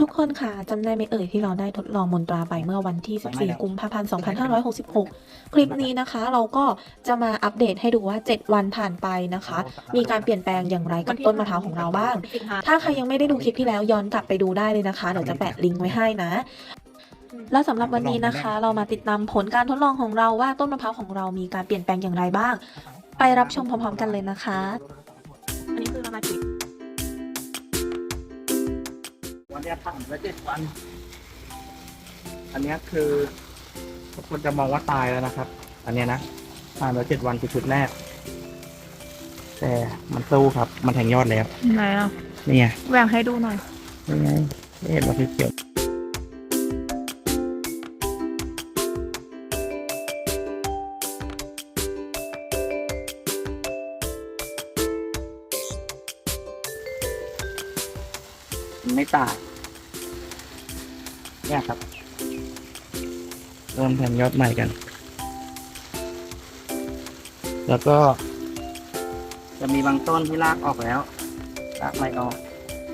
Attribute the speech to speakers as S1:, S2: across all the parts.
S1: ทุกคนค่ะจำได้ไหมเอ่ยที่เราได้ทดลองมนตราไปเมื่อวันที่ 14 กุมภาพันธ์ 2566 คลิปนี้นะคะ เราก็จะมาอัปเดตให้ดูว่า 7 วันผ่านไปนะคะ มีการเปลี่ยนแปลงอย่างไรกับต้นมะพร้าวของเราบ้าง ถ้าใครยังไม่ได้ดูคลิปที่แล้วย้อนกลับไปดูได้เลยนะคะ เดี๋ยวจะแปะลิงก์ไว้ให้นะและสำหรับวันนี้นะคะ เรามาติดตามผลการทดลองของเราว่าต้นมะพร้าวของเรามีการเปลี่ยนแปลงอย่างไรบ้าง ไปรับชมพร้อมๆกันเลยนะคะ อันนี้คือเรามาถึง
S2: วันเนี้ยผ่านไปเจ็ดวัน อันเนี้ยคือทุกคนจะมองว่าตายแล้วนะครับ อันเนี้ยนะผ่านไปเจ็ดวันคือชุดแรก แต่มันสู้ครับ มันแทงยอดแล้ว
S3: ไหนอะ
S2: นี่ไง
S3: แหวกให้ดูหน่อย
S2: นี่ไงไม่เห็นว่าเขียว มันไม่ตายเนี่ยครับ เริ่มแทงยอดใหม่กัน แล้วก็ จะมีบางต้นที่รากออกแล้วรากใหม่ออก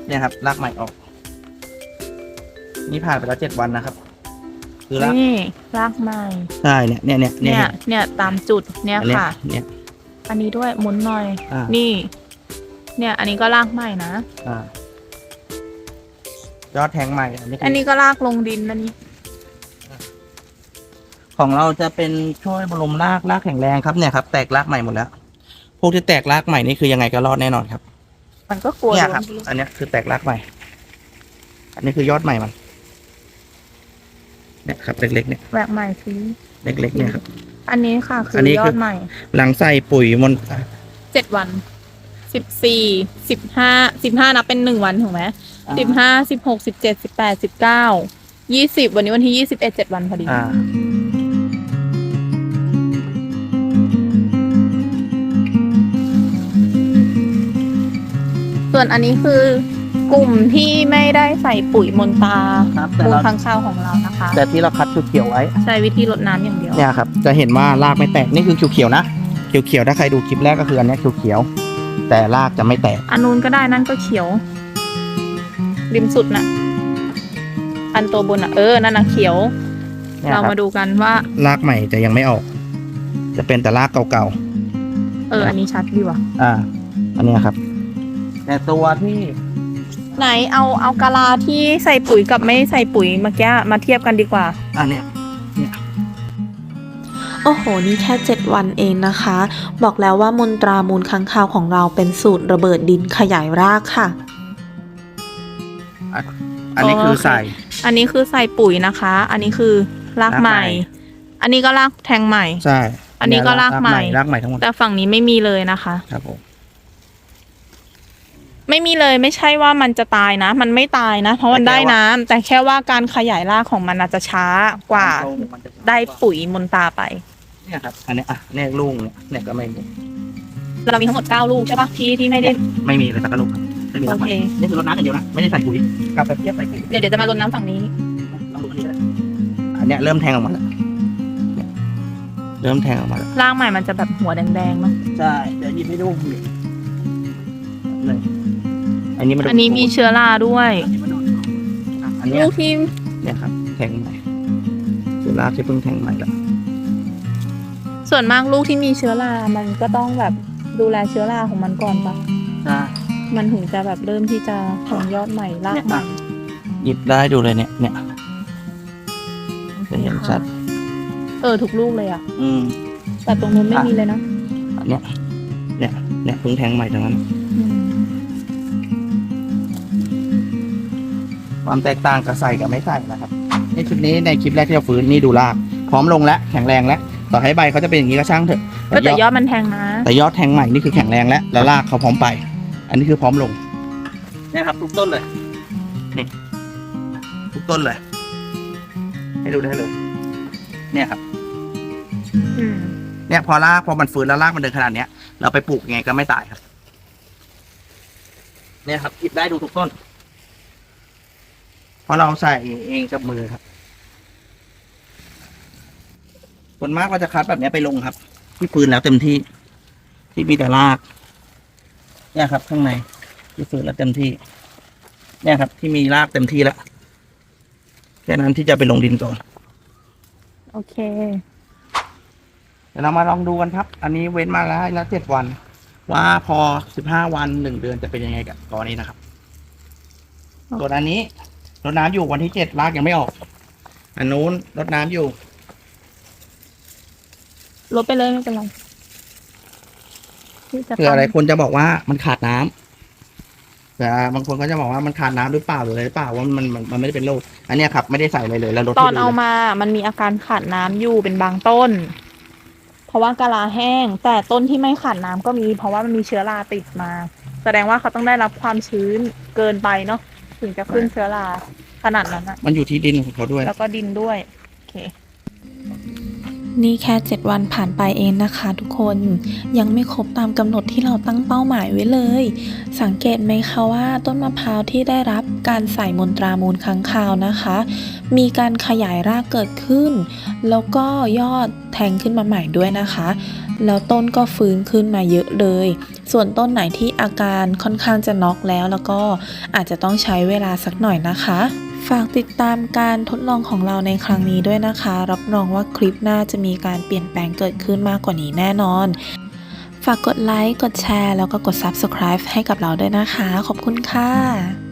S2: เนี่ยครับรากใหม่ออก นี่ผ่านไปแล้วเจ็ดวันนะครับ คือราก
S3: นี่รากใหม่
S2: ใช่เนี่ยเนี่ยเนี่ย
S3: เนี่ยเนี่ยตามจุดเนี่ย
S2: อันเนี้ย
S3: ค่ะ
S2: เนี่ย
S3: อันนี้ด้วยหมุนหน่อย
S2: อ่า
S3: นี่ เนี่ย อันนี้ก็รากใหม่นะ
S2: อ่า ยอดแทงใหม่ อันนี้คื
S3: อันนี้ก็รากลงดินอันนี้
S2: ของเราจะเป็นช่วยบำรุงรากรากแข็งแรงครับเนี่ยครับแตกรากใหม่หมดแล้ว พวกที่แตกรากใหม่นี่คือยังไงก็รอดแน่นอนครับ
S3: มันก็กลัว
S2: เนี่ย
S3: โดน
S2: ครับ อันเนี้ยคือแตกรากใหม่ อันนี้คือยอดใหม่มันเนี่ยครับเล็กๆเนี่ย
S3: แหวกใหม่สิ
S2: เล็กๆเนี่ยครับ
S3: อันนี้ค่ะ คื
S2: อันนี้
S3: อย
S2: คือ
S3: อดใหม่
S2: หลังใส่ปุ๋ยมน
S3: เจ็ดวันสิบสี่สิบห้าสิบห้านับเป็นหนึ่งวันถูกไหม สิบห้าสิบหกสิบเจ็ดสิบแปดสิบเก้ายี่สิบวันนี้วันที่ยี่สิบเอ็ดเจ็ดวันพอดี
S2: อ่า
S3: ส่วนอันนี้คือกลุ่มที่ไม่ได้ใส่ปุ๋ยมนตา
S2: ครับแต่
S3: มูล
S2: เรา
S3: ค้างคาวของเรานะคะ
S2: แต่ที่เราคัดเขียวๆไว้
S3: ใช้วิธีรดน้ำอย่างเดียว
S2: เนี่ยครับ จะเห็นว่ารากไม่แตก นี่คือเขียวๆนะ เขียวๆ ถ้าใครดูคลิปแรกก็คืออันเนี้ยเขียวๆ แต่รากจะไม่แตก
S3: อันนู้นก็ได้นั่นก็เขียว ริมสุดน่ะ อันตัวบนอะ เออ นั่นน่ะเขียว
S2: เนี่ย
S3: เรา
S2: ครับ
S3: มาดูกันว่า
S2: รากใหม่จะยังไม่ออก จะเป็นแต่รากเก่า
S3: เออ อันนี้ชัดดีว่ะ
S2: ๆอ่า อันเนี้ยครับ แต่ตัวที่
S3: ไหนเอาเอากะลาที่ใส่ปุ๋ยกับไม่ใส่ปุ๋ยเมื่อกี้มาเทียบกันดีกว่า
S2: อันเนี้ย
S1: โอ้โห นี่แค่ 7 วันเองนะคะ บอกแล้วว่ามนตรามูลค้างคาวของเราเป็นสูตรระเบิดดินขยายรากค่ะ
S2: อันนี้คือใส่
S3: อันนี้คือใส่ปุ๋ยนะคะ อันนี้คือรากใหม่
S2: รากใหม่
S3: อันนี้ก็รากแทงใหม่
S2: ใช่
S3: อันนี้ก็รากใหม่
S2: รากใหม่ทั้งหมด
S3: แต่ฝั่งนี้ไม่มีเลยนะคะ
S2: ครับผม
S3: ไม่มีเลยไม่ใช่ว่ามันจะตายนะ มันไม่ตายนะ เพราะมันได้น้ำแต่แค่ว่าการขยายรากของมันอาจจะช้ากว่า
S2: มันจะ
S3: ได้ปุ๋ยมนตาไป
S2: เนี่ยครับ อันเนี้ยอะเนี่ยลูกเนี่ยเนี่ยก็ไม่มี
S3: เรามีทั้งหมด9ลูกใช่ปะที่ที่ไม่ได้
S2: ไม่มีเลยสักกระลูกครับ ไม่มีรากใหม่
S3: โอเค
S2: นี่คือรดน้ำอย่างเดียวนะ ไม่ได้ใส่ปุ๋ยกลับไปเทียบใส่ปุ๋ย
S3: เดี๋ยวเดี๋ยวจะมารดน้ำฝั่งนี้
S2: ลองดูอันนี้เลยอันเนี้ยเริ่มแทงออกมาแล้วเนี่ยเริ่มแทงออกมาแล้ว
S3: รากใหม่มันจะแบบหัวแดงๆเนาะ
S2: ใช่ เดี๋ยวหยิบให้ดูนี่เลยอันนี้มาดู
S3: อันนี้มีเชื้อราด้วย
S2: อันนี้มาดูอะอันเนี้ย
S3: ลูกที่
S2: เนี่ยครับแทงใหม่คือรากที่เพิ่งแทงใหม่แล้ว
S3: ส่วนมากลูกที่มีเชื้อรา มันก็ต้องแบบดูแลเชื้อราของมันก่อนปะ
S2: ใช่
S3: มันถึงจะแบบเริ่มที่จะแทงยอดใหม่รากใหม่
S2: หยิบได้ดูเลยเนี่ยเนี่ยจะเห็นชัด
S3: เออถูกลูกเลยอะ
S2: อืม
S3: แต่ตรงนู้นไม่มีเลยนะ
S2: อันเนี้ยเนี่ยเนี่ยเพิ่งแทงใหม่ทั้งนั้น
S3: อืม
S2: ความแตกต่างกับใส่กับไม่ใส่นะครับในชุดนี้ในคลิปแรกที่เราฟื้นนี่ดูราก พร้อมลงแล้วแข็งแรงแล้วต่อให้ใบเขาจะเป็นอย่างนี้ก็ช่างเถอะ
S3: เออแต่ยอดมันแทงนะ
S2: แต่ยอดแทงใหม่นี่คือแข็งแรงแล้วแล้วรากเขาพร้อมไป อันนี้คือพร้อมลงเนี่ยครับทุกต้นเลยนี่ทุกต้นเลย ให้ดูได้เลย เนี่ยครับ
S3: อืม
S2: เนี่ยพอรากพอมันฟื้นแล้วรากมันเดินขนาดเนี้ยเราไปปลูกยังไงก็ไม่ตายครับ เนี่ยครับหยิบได้ดูทุกต้น เพราะเราใส่เองกับมือครับส่วนมากเราจะคัดแบบเนี้ยไปลงครับ ที่ฟื้นแล้วเต็มที่ ที่มีแต่ราก เนี่ยครับ ข้างในที่ฟื้นแล้วเต็มที่ เนี่ยครับ ที่มีรากเต็มที่แล้วแค่นั้นที่จะไปลงดินก่อน
S3: โอเค
S2: เดี๋ยวเรามาลองดูกันครับ อันนี้เว้นมาแล้วแล้วเจ็ดวัน ว่าพอสิบห้าวันหนึ่งเดือนจะเป็นยังไงกับกอนี้นะครับ
S3: โอเค
S2: ส่วนอันนี้รดน้ำอยู่วันที่เจ็ดรากยังไม่ออก อันนู้นรดน้ำอยู่
S3: ลบไปเลยไม่เป็นไร ที่จะ
S2: เผื่ออะไร
S3: ตั้ง
S2: คนจะบอกว่ามันขาดน้ำแต่บางคนก็จะบอกว่ามันขาดน้ำหรือเปล่าหรืออะไรหรือเปล่าว่ามันมันมันไม่ได้เป็นโรคอันเนี้ยครับไม่ได้ใส่อะไรเลยแล้วรด
S3: ตอน
S2: ให้ดู
S3: เอา
S2: ลย
S3: มา มันมีอาการขาดน้ำอยู่เป็นบางต้น เพราะว่ากะลาแห้ง แต่ต้นที่ไม่ขาดน้ำก็มี เพราะว่ามันมีเชื้อราติดมา แสดงว่าเขาต้องได้รับความชื้นเกินไปเนาะถึงจะขึ้นเชื้อราขนาดนั้นอะ
S2: มันอยู่ที่ดินของเขาด้วย
S3: แล้วก็ดินด้วย โอเค
S1: นี่แค่ 7 วันผ่านไปเองนะคะทุกคนยังไม่ครบตามกำหนดที่เราตั้งเป้าหมายไว้เลย สังเกตไหมคะว่าต้นมะพร้าวที่ได้รับการใส่มนตรามูลค้างคาวนะคะ มีการขยายรากเกิดขึ้น แล้วก็ยอดแทงขึ้นมาใหม่ด้วยนะคะ แล้วต้นก็ฟื้นขึ้นมาเยอะเลย ส่วนต้นไหนที่อาการค่อนข้างจะน็อกแล้วแล้วก็อาจจะต้องใช้เวลาสักหน่อยนะคะ ฝากติดตามการทดลองของเราในครั้งนี้ด้วยนะคะ รับรองว่าคลิปหน้าจะมีการเปลี่ยนแปลงเกิดขึ้นมากกว่านี้แน่นอน ฝากกดไลค์ กดแชร์ แล้วก็กด Subscribe ให้กับเราด้วยนะคะ ขอบคุณค่ะ